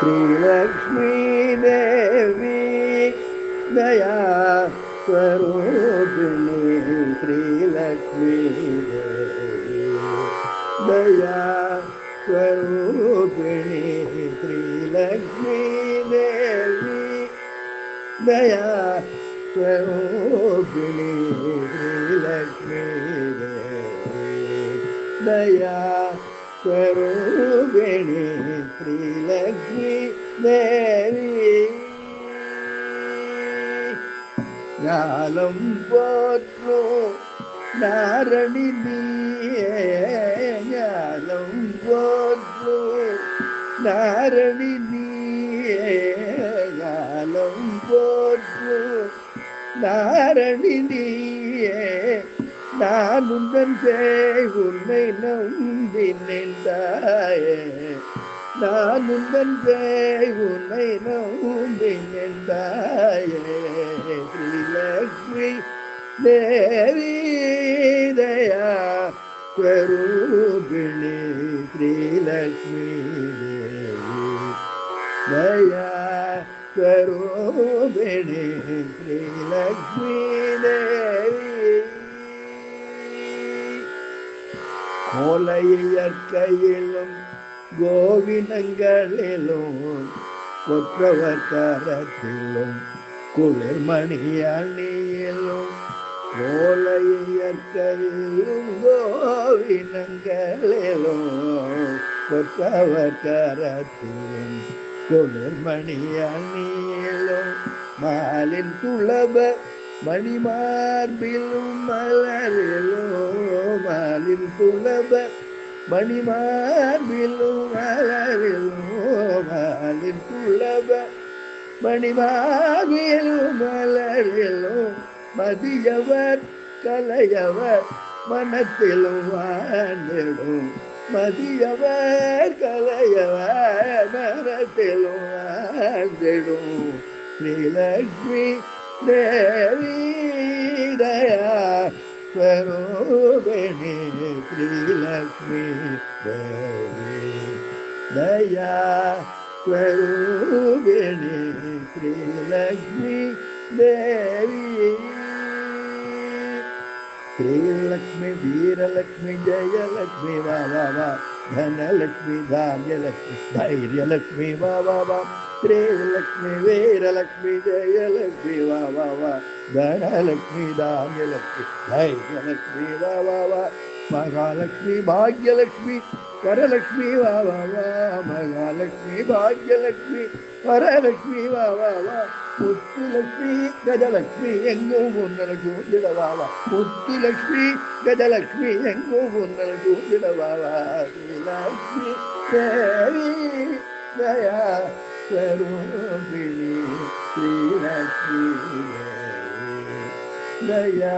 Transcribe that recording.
श्रीलक्ष्मी देवी दया स्वरूपिणी श्रीलक्ष्मी देवी दया स्वरूपिणी श्रीलक्ष्मी देवी दया स्वरूपिणी श्रीलक्ष्मी देवी दया ಸ್ವರೂಪಿಣಿ ತ್ರಿಲಕ್ಷ್ಮಿ ದೇವಿ ஞானம் போற்றோ நாரணி ஞானம் போற்றோ நாரணி ஞானம் போற்றோ நாரணி நான் உந்தன் சேய் உன்னை நம்பி நின்றாயே. நான் உந்தன் சேய் உன்னை நம்பி நின்றாயே. லக்ஷ்மி தேவி தயா கரூபிணி ஸ்ரீலக்ஷ்மி தேவி தயா கரூபிணி ஸ்ரீலக்ஷ்மி தேவி. देवी கோலையற்கையிலும் கோவினங்களிலும் கொற்றவர் தரத்திலும் குளிர்மணி அணியிலும் கோலையற்கையிலும் கோவினங்களிலும் கொற்றவர் கரத்திலும் குளிர்மணியணியிலும் மாலின் துளப மணிமார்பிலும் மலரிலும் மாலின் துளப மணிமார்பில் மலரில் மாலின் துளப மணிமார்பில் மலரிலும் மதியவர் கலையவர் மனத்திலும் வாழ்ந்திடும். மதியவர் கலையவர் மனத்திலும் வாழ்ந்திடும். ஸ்ரீலக்ஷ்மி தேவி. स्वरूपिणी श्रीलक्ष्मी देवी दया स्वरूपिणी श्रीलक्ष्मी देवी श्रीलक्ष्मी वीरलक्ष्मी जयलक्ष्मी वा वा वा ಧನಲಕ್ಷ್ಮಿ ಧಾನ್ಯಲಕ್ಷ್ಮಿ ಧೈರ್ಯಲಕ್ಷ್ಮಿ ವಾ ವಾ ವಾ ಶ್ರೇಯಲಕ್ಷ್ಮಿ ವೀರಲಕ್ಷ್ಮಿ ಜಯಲಕ್ಷ್ಮಿ ವಾ ವಾ ವಾ ಧನಲಕ್ಷ್ಮಿ ಧಾನ್ಯಲಕ್ಷ್ಮಿ ಧೈರ್ಯಲಕ್ಷ್ಮಿ ವಾ ವಾ ವಾ மகாலட்சுமி பாக்யலட்சுமி வரலட்சுமி வா வா வா மகாலட்சுமி பாக்யலட்சுமி வரலட்சுமி வா வா வா முத்துலட்சுமி கஜலட்சுமி எங்கும் ஒன்றரை ஜோதிடவாவா முத்துலட்சுமி கஜலட்சுமி எங்கும் ஒன்றரை லட்சுமி தயா தயா